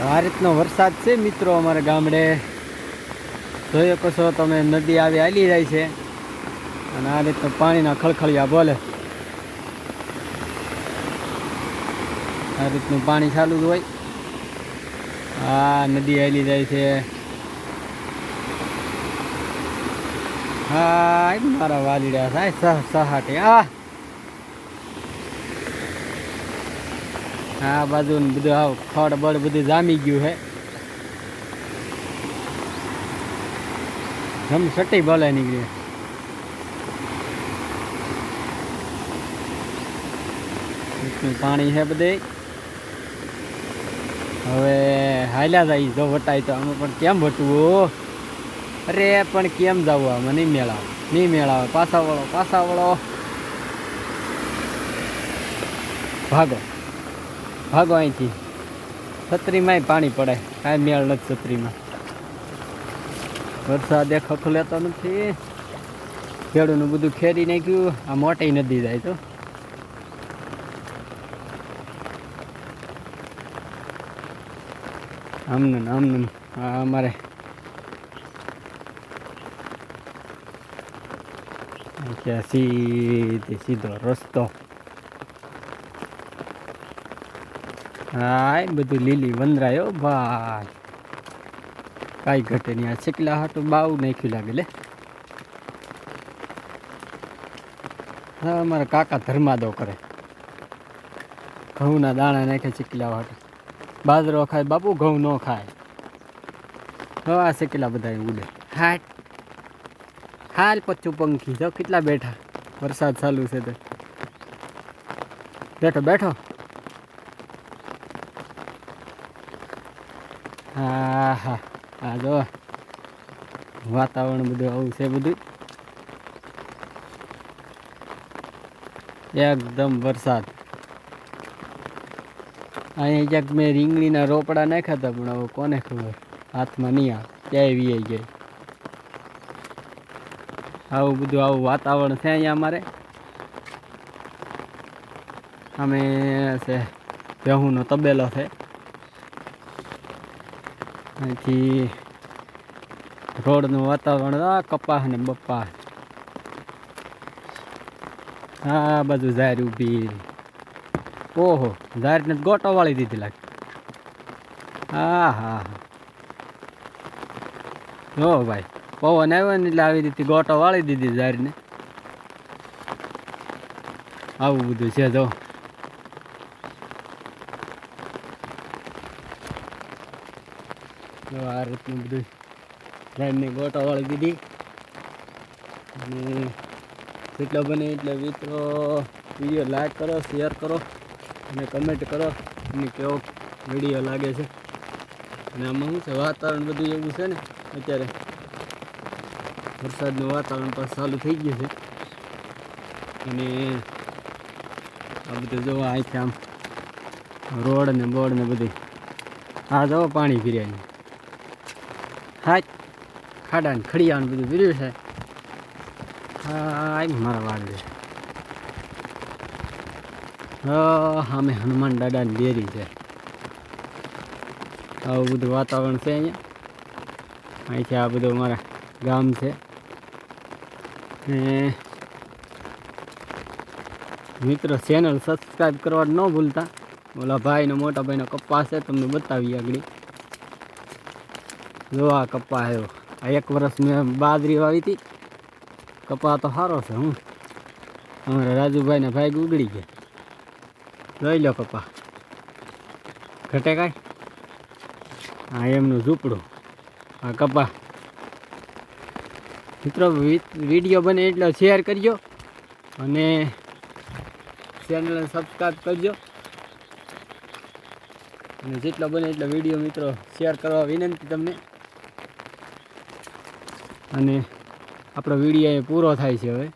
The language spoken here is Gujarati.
આ રીતનો વરસાદ છે મિત્રો અમારા ગામડે. જોઈ છો તમે, નદી આવી હાલી જાય છે. અને આ રીતનું પાણીના ખળખળિયા બોલે. આ રીતનું પાણી ચાલુ જ હોય. હા નદી હાલી જાય છે. હા મારા વાલીડા થાય સહ સહાટે આ આ બાજુ બધું આવ, ખડ બળ બધું જામી ગયું છે જમ સટી બોલે નીકળી. પાણી છે બધે. હવે હાલ્યા જાય જો વટાય તો અમે પણ કેમ વટવું? અરે, પણ કેમ જવું આમાં? નહીં મેળાવે નહીં મેળાવે. પાછા વળો પાછા વળો. ભાગો. ભાગો અહીંથી. છત્રીમાંય પાણી પડે. કાંઈ મેળ નથી છત્રીમાં. વરસાદ એક ખખો લેતો નથી. ખેડૂનું બધું ખેરી નાખ્યું. આ મોટી નદી જાય તો. આમનું આમનું અમારે સીધી સીધો રસ્તો. હા બધું લીલી વંદરાયો ભાઈ. કાંઈ ઘટે નહીં. આ ચીકલા હાટું બાવ નાખ્યું લાગે, લે. હા અમારા કાકા ધર્માદો કરે. ઘઉંના દાણા નાખે ચીકલા હાટું. બાજરો ખાય, બાપુ, ઘઉં ન ખાય. હવે આ ચીકલા બધા ઉડે. હાટ હાલ પચ્ચું પંખી, જો કેટલા બેઠા. વરસાદ ચાલુ છે તો. બેઠો બેઠો. હા હા હા જો વાતાવરણ બધું આવું છે બધું. એકદમ વરસાદ. અહીંયા ક્યાંક મેં રીંગણીના રોપડા નાખ્યા હતા, પણ હવે કોને ખબર? હાથમાં નહીં આ ક્યાંય વીઆઈ ગઈ. આવું બધું, આવું વાતાવરણ છે અહીંયા અમારે. અમે છે ભેહુંનો તબેલો છે. અહીંથી રોડનું વાતાવરણ, આ કપાસ ને બપ્પા. આ બધું ઝાર ઊભી ઓહો ઝારને ગોટો વાળી દીધી લાગે. હા હા. હા ભાઈ, પવન આવ્યો ને એટલે આવી રીતે ગોટો વાળી દીધી ઝારને આવું બધું છે જો. જો આ રીતનું બધું ઝાડને ગોટો વાળી દીધી અને જેટલો બને એટલે મિત્રો વીડિયો લાઈક કરો, શેર કરો અને કમેન્ટ કરો. અને કેવો વીડિયો લાગે છે. અને આમાં શું છે? વાતાવરણ બધું એવું છે ને, અત્યારે વરસાદનું વાતાવરણ પણ ચાલુ થઈ ગયું છે. અને આ બધું જોવા અહીંથી આમ રોડ ને બોર્ડ ને બધું. આ જવો પાણી પીર્યા હા ખાડા ને ખડિયા ને બધું પીર્યું છે. હા મારા વાળ. છે સામે હનુમાન દાદાની ડેરી છે. આવું બધું વાતાવરણ છે અહીંયા. અહીંથી આ બધું અમારા ગામ છે. ને મિત્રો ચેનલ સબસ્ક્રાઈબ કરવા ન ભૂલતા. ઓલા ભાઈનો, મોટા ભાઈનો કપ્પા છે, તમને બતાવી આગળ. જો આ કપ્પા આવ્યો આ એક વર્ષ મેં બાજરી વાવી હતી. કપા તો સારો છે, હું. અમારા રાજુભાઈના ભાઈ ઉગડી ગયા. લઈ લો કપા. ઘટે કાંઈ? હા એમનું ઝૂંપડું. આ કપા. મિત્રો વીડિયો બને એટલો શેર કરજો અને ચેનલને સબસ્ક્રાઈબ કરજો. અને જેટલો બને એટલો વીડિયો મિત્રો, શેર કરવા વિનંતી તમને. અને આપણો વીડિયો એ પૂરો થાય છે હવે.